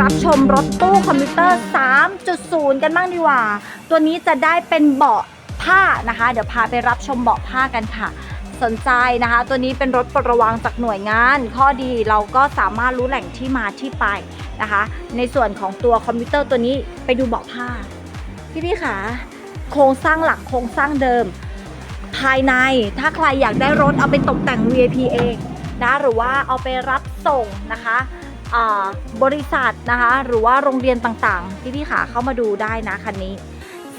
รับชมรถตู้คอมพิวเตอร์ 3.0 กันบ้างดีกว่า ตัวนี้จะได้เป็นเบาะผ้านะคะ เดี๋ยวพาไปรับชมเบาะผ้ากันค่ะ สนใจนะคะ ตัวนี้เป็นรถปลดระวังจากหน่วยงาน ข้อดีเราก็สามารถรู้แหล่งที่มาที่ไปนะคะ ในส่วนของตัวคอมพิวเตอร์ตัวนี้ไปดูเบาะผ้า พี่พี่ขาโครงสร้างหลักโครงสร้างเดิม ภายในถ้าใครอยากได้รถเอาไปตกแต่ง VIP เองนะหรือว่าเอาไปรับส่งนะคะ บริษัทนะคะ หรือว่าโรงเรียนต่างๆ ที่พี่ขาเข้ามาดูได้นะคันนี้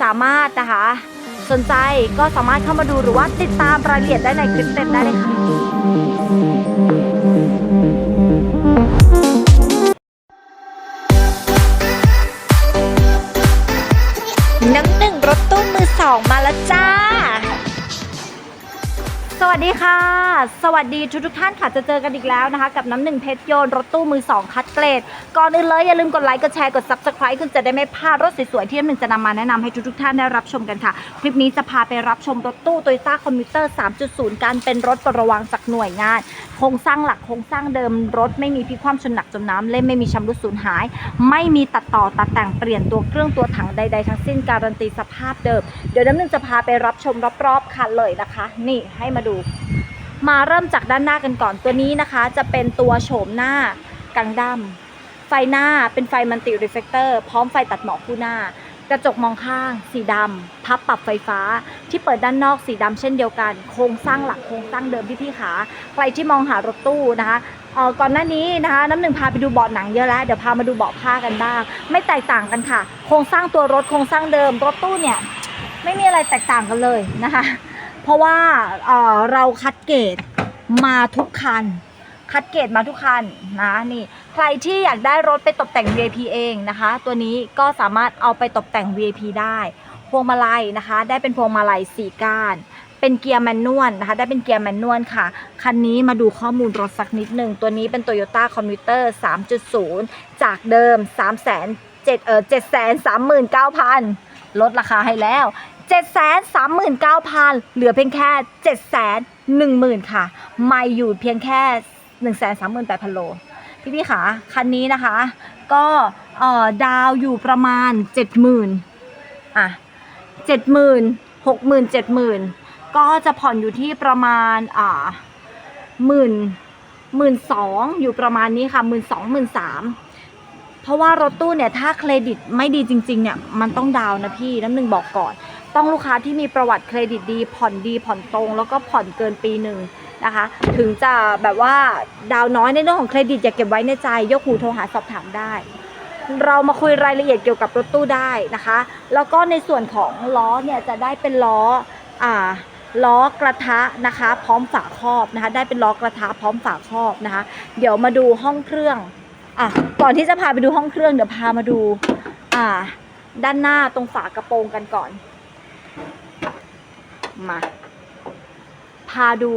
สามารถนะคะ สนใจก็สามารถเข้ามาดูหรือว่าติดตามรายละเอียดได้ในคลิปเต็มได้เลยค่ะน้ำหนึ่งรถตู้มือสองมาแล้วจ้า สวัสดีค่ะ สวัสดีทุกทุกท่านค่ะจะเจอกันอีกแล้วนะคะ กับน้ำหนึ่งเพชรโยน รถตู้มือสองคัดเกรด ก่อนอื่นเลยอย่าลืมกดไลค์กดแชร์กด subscribe คุณจะได้ไม่พลาดรถสวยๆที่น้ำหนึ่งจะนำมาแนะนำให้ทุกทุกท่านได้รับชมกันค่ะ คลิปนี้จะพาไปรับชมรถตู้โตโยต้าคอมพิวเตอร์ 3.0 การเป็นรถประระวังจากหน่วยงาน โครงสร้างหลักโครงสร้างเดิมรถไม่มีพลิกคว่ำชนหนักจมน้ำเล่มไม่มีชำรุดสูญหาย ไม่มีตัดต่อตัดแต่งเปลี่ยนตัวเครื่องตัวถังใด ๆ ทั้งสิ้นการันตีสภาพเดิม เดี๋ยวน้ำหนึ่งจะพาไปรับชมรอบๆคันเลยนะคะ นี่ให้มาดู มาเริ่มจากด้านหน้ากันก่อนตัวนี้นะคะ จะเป็นตัวโฉมหน้ากังดัมไฟหน้าเป็นไฟมันติรีเฟกเตอร์พร้อมไฟตัดหมอกคู่หน้า กระจกมองข้าง สีดำพับปรับไฟฟ้า ที่เปิดด้านนอกสีดำเช่นเดียวกัน โครงสร้างหลักโครงสร้างเดิมพี่พี่ขาใครที่มองหารถตู้นะคะเออก่อนหน้านี้นะคะน้ำหนึ่งพาไปดูเบาะหนังเยอะแล้วเดี๋ยวพามาดูเบาะผ้ากันบ้าง ไม่แตกต่างกันค่ะ โครงสร้างตัวรถโครงสร้างเดิมรถตู้เนี่ยไม่มีอะไรแตกต่างกันเลยนะคะ เพราะว่าเออเราคัดเกรดมาทุกคัน คัดเกรดมาทุกคันนะนี่ ใครที่อยากได้รถไปตกแต่ง VIP เองนะคะ ตัวนี้ก็สามารถเอาไปตกแต่ง VIP ได้พวงมาลัยนะคะ ได้เป็นพวงมาลัยสี่ก้าน เป็นเกียร์แมนนวลนะคะ ได้เป็นเกียร์แมนนวลค่ะ คันนี้มาดูข้อมูลรถสักนิดหนึ่ง ตัวนี้เป็น Toyota Commuter 3.0 จากเดิม3 0 0 0 0 7เออ739,000 ลดราคาให้แล้ว 739,000 เหลือเพียงแค่ 710,000 ค่ะ ไม่อยู่เพียงแค่ 138,000 โล พี่พี่ขาคันนี้นะคะ ก็เอ่อดาวอยู่ประมาณ 70,000อะ70,000 60,000 70,000 ก็จะผ่อนอยู่ที่ประมาณอ่าหมื่นหมื่นสองอยู่ประมาณนี้ค่ะหมื่นสองหมื่นสามเพราะว่ารถตู้เนี่ยถ้าเครดิตไม่ดีจริง ๆ เนี่ยมันต้องดาวน์นะพี่น้ำหนึ่งบอกก่อน ต้องลูกค้าที่มีประวัติเครดิตดี ผ่อนดีผ่อนตรง แล้วก็ผ่อนเกินปีหนึ่ง นะคะ ถึงจะแบบว่าดาวน้อยในเรื่องของเครดิตอย่าเก็บไว้ในใจ ยกหูโทรหาสอบถามได้ เรามาคุยรายละเอียดเกี่ยวกับรถตู้ได้นะคะ แล้วก็ในส่วนของล้อเนี่ยจะได้เป็นล้ออ่าล้อกระทะนะคะ พร้อมฝาครอบนะคะ ได้เป็นล้อกระทะพร้อมฝาครอบนะคะ เดี๋ยวมาดูห้องเครื่องอะก่อนที่จะพาไปดูห้องเครื่องเดี๋ยวพามาดูอ่าด้านหน้าตรงฝากระโปรงกันก่อน มา พาดู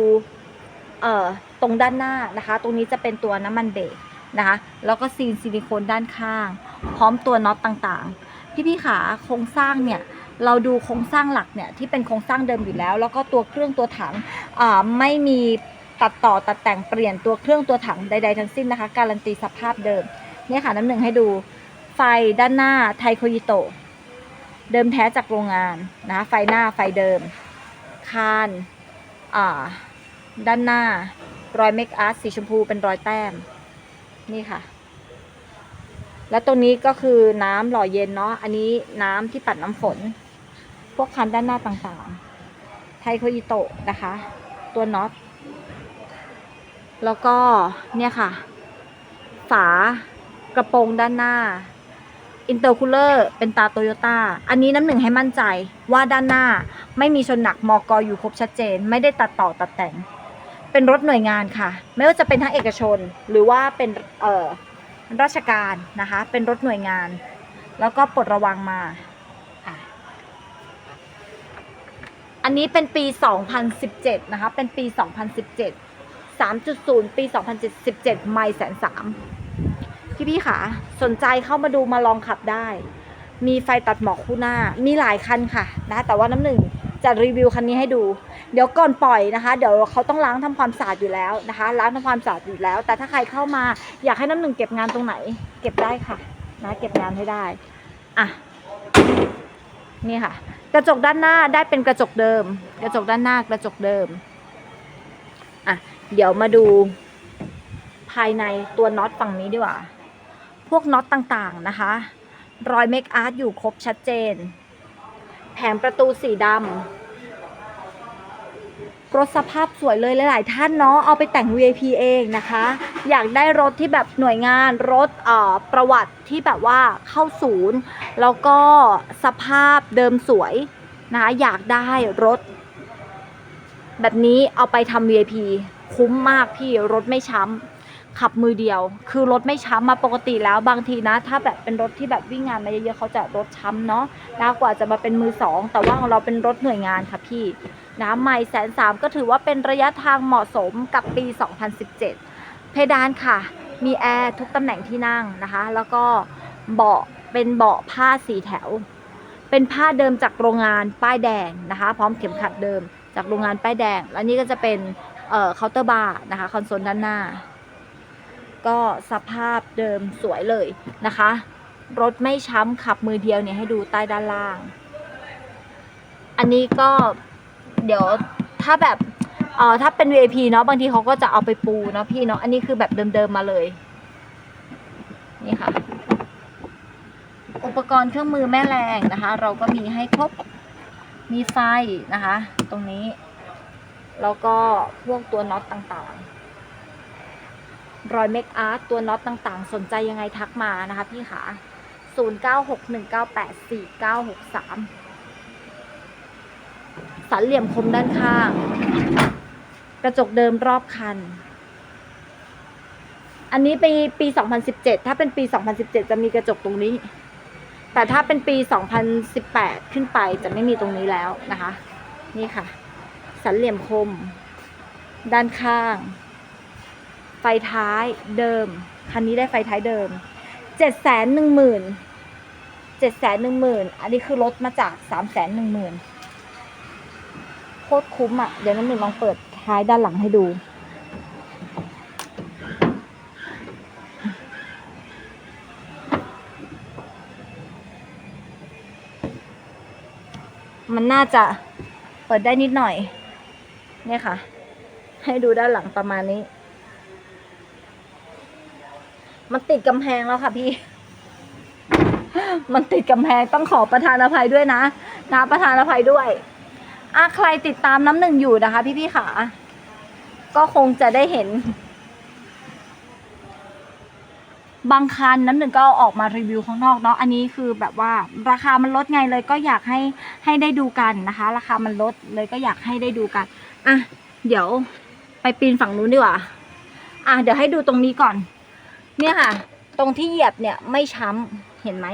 เอ่อตรงด้านหน้านะคะ ตรงนี้จะเป็นตัวน้ำมันเบรกนะคะ แล้วก็ซีนซิลิโคนด้านข้าง พร้อมตัวน็อตต่างๆ พี่ๆขาโครงสร้างเนี่ยเราดูโครงสร้างหลักเนี่ยที่เป็นโครงสร้างเดิมอยู่แล้ว แล้วก็ตัวเครื่องตัวถังไม่มีตัดต่อตัดแต่งเปลี่ยนตัวเครื่องตัวถังใดๆทั้งสิ้นนะคะ การันตีสภาพเดิมเนี่ยค่ะน้ำหนึ่งให้ดูไฟด้านหน้าไทโคยิโตเดิมแท้จากโรงงานนะคะไฟหน้าไฟเดิม คานอ่า ด้านหน้ารอยเมคอาร์ตสีชมพูเป็นรอยแต้ม นี่ค่ะ แล้วตรงนี้ก็คือน้ำหล่อเย็นเนาะอันนี้น้ำที่ปัดน้ำฝน พวกคันด้านหน้าต่างๆ ไทโคอิโตะนะคะ ตัวน็อต แล้วก็เนี่ยค่ะ ฝากระโปรงด้านหน้าอินเตอร์คูลเลอร์เป็นตาโตโยต้า อันนี้น้ำหนึ่งให้มั่นใจว่าด้านหน้าไม่มีชนหนักมอกออยู่ครบชัดเจน ไม่ได้ตัดต่อตัดแต่ง เป็นรถหน่วยงานค่ะ ไม่ว่าจะเป็นทั้งเอกชนหรือว่าเป็นเอ่อราชการนะคะ เป็นรถหน่วยงาน แล้วก็ปลดระวังมาอะอันนี้เป็นปี 2017 นะคะ เป็นปี 2017 3.0 ปี 2017 ไม่แสนสามพี่พี่ค่ะสนใจเข้ามาดูมาลองขับได้ มีไฟตัดหมอกคู่หน้า มีหลายคันค่ะนะ แต่ว่าน้ำหนึ่งจะรีวิวคันนี้ให้ดู เดี๋ยวก่อนปล่อยนะคะ เดี๋ยวเขาต้องล้างทำความสะอาดอยู่แล้วนะคะ ล้างทำความสะอาดอยู่แล้ว แต่ถ้าใครเข้ามาอยากให้น้ำหนึ่งเก็บงานตรงไหน เก็บได้ค่ะ นะเก็บงานให้ได้อะนี่ค่ะ กระจกด้านหน้าได้เป็นกระจกเดิม กระจกด้านหน้ากระจกเดิมอะเดี๋ยวมาดูภายในตัวน็อตฝั่งนี้ดีกว่า พวกน็อตต่างๆนะคะ รอยเมคอาร์ตอยู่ครบชัดเจน แผงประตูสีดำ รถสภาพสวยเลยหลาย ๆ ท่านเนาะเอาไปแต่ง VIP เองนะคะ อยากได้รถที่แบบหน่วยงานรถเอ่อประวัติที่แบบว่าเข้าศูนย์ แล้วก็สภาพเดิมสวยนะอยากได้รถ แบบนี้เอาไปทำ VIP คุ้มมากพี่รถไม่ช้ำขับมือเดียว คือรถไม่ช้ำมาปกติแล้วบางทีนะ ถ้าแบบเป็นรถที่แบบวิ่งงานมาเยอะๆเขาจะรถช้ำเนาะนะกว่าจะมาเป็นมือสองแต่ว่าของเราเป็นรถหน่วยงานค่ะพี่ นะใหม่แสนสามก็ถือว่าเป็นระยะทางเหมาะสมกับปี 2017 เพดานค่ะ มีแอร์ทุกตำแหน่งที่นั่งนะคะ แล้วก็เบาะเป็นเบาะผ้าสีแถว เป็นผ้าเดิมจากโรงงานป้ายแดงนะคะ พร้อมเข็มขัดเดิมจากโรงงานป้ายแดง แล้วนี่ก็จะเป็นเอ่อเคาน์เตอร์บาร์นะคะคอนโซลด้านหน้า ก็สภาพเดิมสวยเลยนะคะ รถไม่ช้ำขับมือเดียวเนี่ยให้ดูใต้ด้านล่าง อันนี้ก็ เดี๋ยวถ้าแบบเอ่อถ้าเป็น VIP เนาะบางทีเขาก็จะเอาไปปูเนาะพี่เนาะอันนี้คือแบบเดิมๆมาเลย นี่ค่ะ อุปกรณ์เครื่องมือแม่แรงนะคะ เราก็มีให้ครบมีไฟนะคะ ตรงนี้ แล้วก็พวกตัวน็อตต่างๆ รอยเมคอาร์ตตัวน็อตต่างๆ สนใจยังไงทักมานะคะพี่ขา0961984963 สันเหลี่ยมคมด้านข้าง กระจกเดิมรอบคัน อันนี้ปีปี 2017 ถ้าเป็นปี 2017 จะมีกระจกตรงนี้ แต่ถ้าเป็นปี 2018 ขึ้นไปจะไม่มีตรงนี้แล้วนะคะ นี่ค่ะ สันเหลี่ยมคม ด้านข้าง ไฟท้ายเดิม คันนี้ได้ไฟท้ายเดิมเจ็ดแสนหนึ่งหมื่นเจ็ดแสนหนึ่งหมื่นอันนี้คือลดมาจากสามแสนหนึ่งหมื่น คตรคุ้มอะ เดี๋ยวน้ำหนึ่งลองเปิดท้ายด้านหลังให้ดูมันน่าจะเปิดได้นิดหน่อย เนี่ยค่ะ ให้ดูด้านหลังประมาณนี้ มันติดกำแพงแล้วค่ะพี่ มันติดกำแพงต้องขอประธานอภัยด้วยนะ นะประธานอภัยด้วย อะใครติดตามน้ำหนึ่งอยู่นะคะ พี่พี่ๆขาก็คงจะได้เห็น บางคันน้ำหนึ่งก็เอาออกมารีวิวข้างนอกเนาะอันนี้คือแบบว่าราคามันลดไงเลยก็อยากให้ให้ได้ดูกันนะคะ ราคามันลดเลยก็อยากให้ได้ดูกันอะเดี๋ยวไปปีนฝั่งนู้นดีกว่าอะเดี๋ยวให้ดูตรงนี้ก่อน เนี่ยค่ะ ตรงที่เหยียบเนี่ยไม่ช้ำเห็นไหม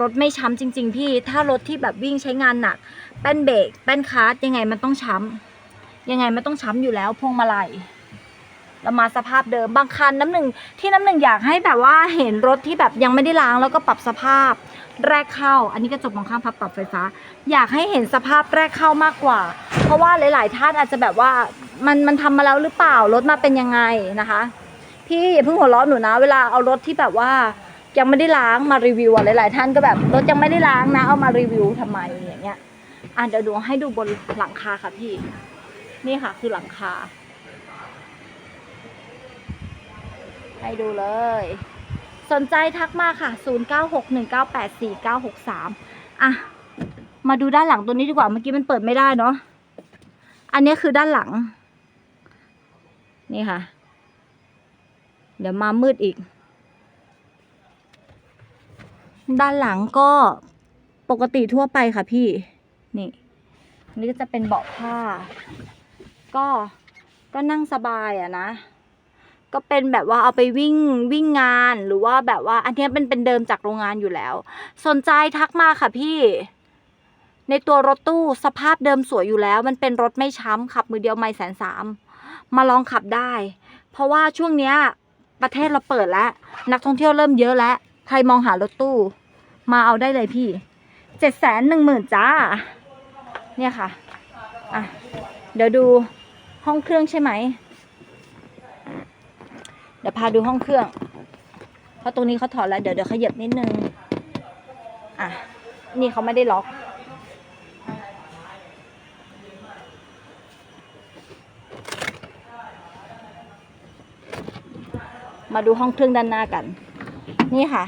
รถไม่ช้ำจริง ๆ พี่ ถ้ารถที่แบบวิ่งใช้งานหนัก แป้นเบรกแป้นคาร์ดยังไงมันต้องช้ำยังไงมันต้องช้ำอยู่แล้วพวงมาลัยเรามาสภาพเดิมบางคันน้ำหนึ่งที่น้ำหนึ่งอยากให้แบบว่าเห็นรถที่แบบยังไม่ได้ล้างแล้วก็ปรับสภาพ แรกเข้า อันนี้กระจกมองข้างพับปรับไฟฟ้า อยากให้เห็นสภาพแรกเข้ามากกว่า เพราะว่าหลาย ๆ ท่านอาจจะแบบว่ามันมันทำมาแล้วหรือเปล่ารถมาเป็นยังไงนะคะ พี่อย่าเพิ่งหัวเราะหนูนะ เวลาเอารถที่แบบว่า ยังไม่ได้ล้างมารีวิวอะหลาย ๆ ท่านก็แบบรถยังไม่ได้ล้างนะ เอามารีวิวทำไมอย่างเงี้ยอะเดี๋ยวดูให้ดูบนหลังคาค่ะพี่ นี่ค่ะ คือหลังคา ให้ดูเลย สนใจทักมาค่ะ 0961984963 อะ มาดูด้านหลังตัวนี้ดีกว่า เมื่อกี้มันเปิดไม่ได้เนาะ อันนี้คือด้านหลัง นี่ค่ะ เดี๋ยวมามืดอีก ด้านหลังก็ปกติทั่วไปค่ะพี่ นี่ นี่ก็จะเป็นเบาะผ้า ก็ก็นั่งสบายอะนะ ก็เป็นแบบว่าเอาไปวิ่งวิ่งงานหรือว่าแบบว่าอันนี้เป็นเป็นเดิมจากโรงงานอยู่แล้ว สนใจทักมาค่ะพี่ ในตัวรถตู้สภาพเดิมสวยอยู่แล้ว มันเป็นรถไม่ช้ำขับมือเดียวไม่แสนสามมาลองขับได้ เพราะว่าช่วงเนี้ยประเทศเราเปิดแล้ว นักท่องเที่ยวเริ่มเยอะแล้ว ใครมองหารถตู้ มาเอาได้เลยพี่เจ็ดแสนหนึ่งหมื่นจ้า เนี่ยค่ะ อะ เดี๋ยวดูห้องเครื่องใช่ไหม เดี๋ยวพาดูห้องเครื่อง เพราะตรงนี้เขาถอดแล้ว เดี๋ยวเดี๋ยวขยับนิดนึง อะ นี่เขาไม่ได้ล็อก มาดูห้องเครื่องด้านหน้ากัน นี่ค่ะ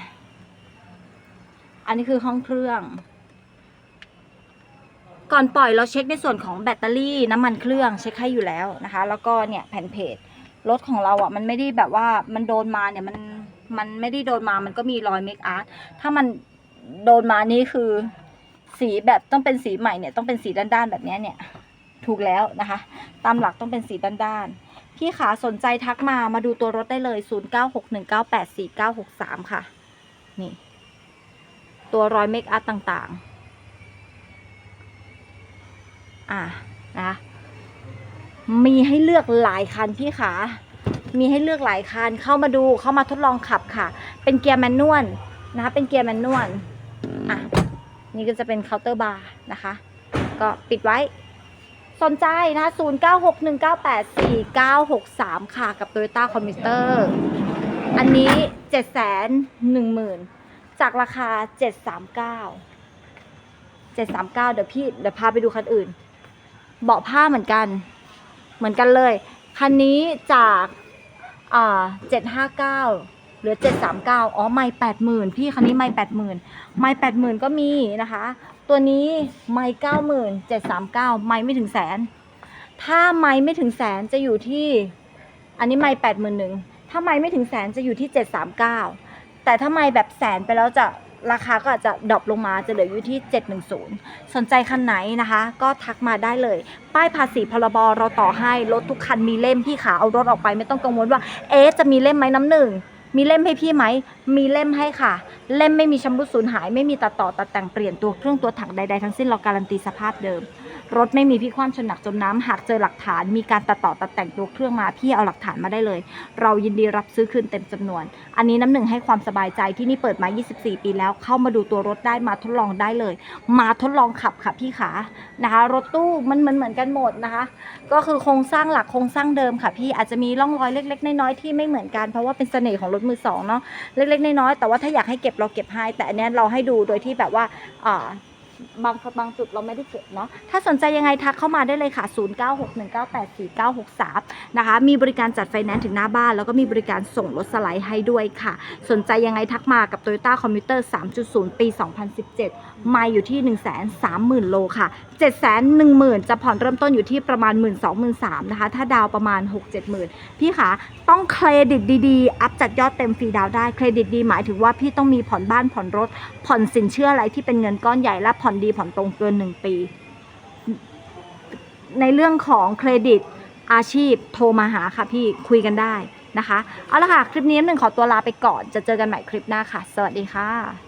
อันนี้คือห้องเครื่อง ก่อนปล่อยเราเช็คในส่วนของแบตเตอรี่น้ำมันเครื่องเช็คให้อยู่แล้วนะคะ แล้วก็เนี่ยแผ่นเพจรถของเราอะมันไม่ได้แบบว่ามันโดนมาเนี่ยมันมันไม่ได้โดนมามันก็มีรอยเมคอาร์ตถ้ามันโดนมานี่คือสีแบบต้องเป็นสีใหม่เนี่ยต้องเป็นสีด้านๆแบบนี้เนี่ย ถูกแล้วนะคะ ตามหลักต้องเป็นสีด้านๆ พี่ขาสนใจทักมามาดูตัวรถได้เลย 0961984963 ค่ะ นี่ ตัวรอยเมคอัพต่างๆ อะนะคะมีให้เลือกหลายคันพี่ขามีให้เลือกหลายคันเข้ามาดูเข้ามาทดลองขับค่ะ เป็นเกียร์แมนนวลนะคะเป็นเกียร์แมนนวลอะนี่ก็จะเป็นเคาน์เตอร์บาร์นะคะ ก็ปิดไว้ สนใจนะ 0961984963 ค่ะ กับ Toyota c o m m u t e r อันนี้ 710,000 จากราคา 739 739 เดี๋ยวพี่ เดี๋ยวพาไปดูคันอื่น เบาะผ้าเหมือนกัน เหมือนกันเลย คันนี้จากอ่า759เหลือ 739 อ๋อ ไม่ 80,000 พี่ คันนี้ไม่ 80,000 ไม่ 80,000 ก็มีนะคะ ตัวนี้ไม่90,000 739ไม่ไม่ถึงแสน ถ้าไม่ไม่ถึงแสนจะอยู่ที่ อันนี้ไม่81,000ถ้าไม่ไม่ถึงแสนจะอยู่ที่739แต่ถ้าไม่แบบแสนไปแล้วจะราคาก็อาจจะดรอปลงมาจะเหลืออยู่ที่ 710 สนใจคันไหนนะคะ ก็ทักมาได้เลย ป้ายภาษีพรบเราต่อให้รถทุกคันมีเล่มพี่ขาเอารถออกไปไม่ต้องกังวลว่า เอ๊จะมีเล่มไหมน้ำหนึ่ง มีเล่มให้พี่ไหม มีเล่มให้ค่ะ เล่มไม่มีชำรุดสูญหาย ไม่มีตัดต่อตัดแต่งเปลี่ยนตัวเครื่องตัวถังใดๆทั้งสิ้นเราการันตีสภาพเดิม รถไม่มีพี่ความชนหนักจมน้ำหากเจอหลักฐาน มีการตัดต่อตัดแต่งตัวเครื่องมาพี่เอาหลักฐานมาได้เลย เรายินดีรับซื้อคืนเต็มจำนวน อันนี้น้ำหนึ่งให้ความสบายใจที่นี่เปิดมา 24 ปีแล้วเข้ามาดูตัวรถได้มาทดลองได้เลย มาทดลองขับค่ะพี่ขานะคะ รถตู้มันเหมือนเหมือนกันหมดนะคะ ก็คือโครงสร้างหลักโครงสร้างเดิมค่ะ พี่อาจจะมีร่องรอยเล็ก ๆ น้อยๆที่ไม่เหมือนกันเพราะว่าเป็นเสน่ห์ของรถมือสองเนาะเล็กๆน้อยๆแต่ว่าถ้าอยากให้เก็บเราเก็บให้แต่อันนี้เราให้ดูโดยที่แบบว่าอ่า บางบางจุดเราไม่ได้เก็บเนาะถ้าสนใจยังไงทักเข้ามาได้เลยค่ะ 0961984963 นะคะ มีบริการจัดไฟแนนซ์ถึงหน้าบ้าน แล้วก็มีบริการส่งรถสไลด์ให้ด้วยค่ะ สนใจยังไงทักมากับ Toyota Commuter 3.0 ปี 2017มาอยู่ที่ 130,000 โลค่ะ 710,000 จะผ่อนเริ่มต้นอยู่ที่ประมาณ 1 2 0 0 0นะคะ ถ้าดาวประมาณ 6-70,000 พี่คะต้องเครดิตดีๆ อัพจัดยอดเต็มฟรีดาวได้ เครดิตดีหมายถึงว่าพี่ต้องมีผ่อนบ้านผ่อนรถ ผ่อนสินเชื่ออะไรที่เป็นเงินก้อนใหญ่และผ่อน่อนดีผ่อนตรงเกิน1ปี ในเรื่องของเครดิตอาชีพโทรมาหาค่ะพี่คุยกันได้นะคะ เอาละค่ะ คลิปนี้หนึ่งขอตัวลาไปก่อน จะเจอกันใหม่คลิปหน้าค่ะ สวัสดีค่ะ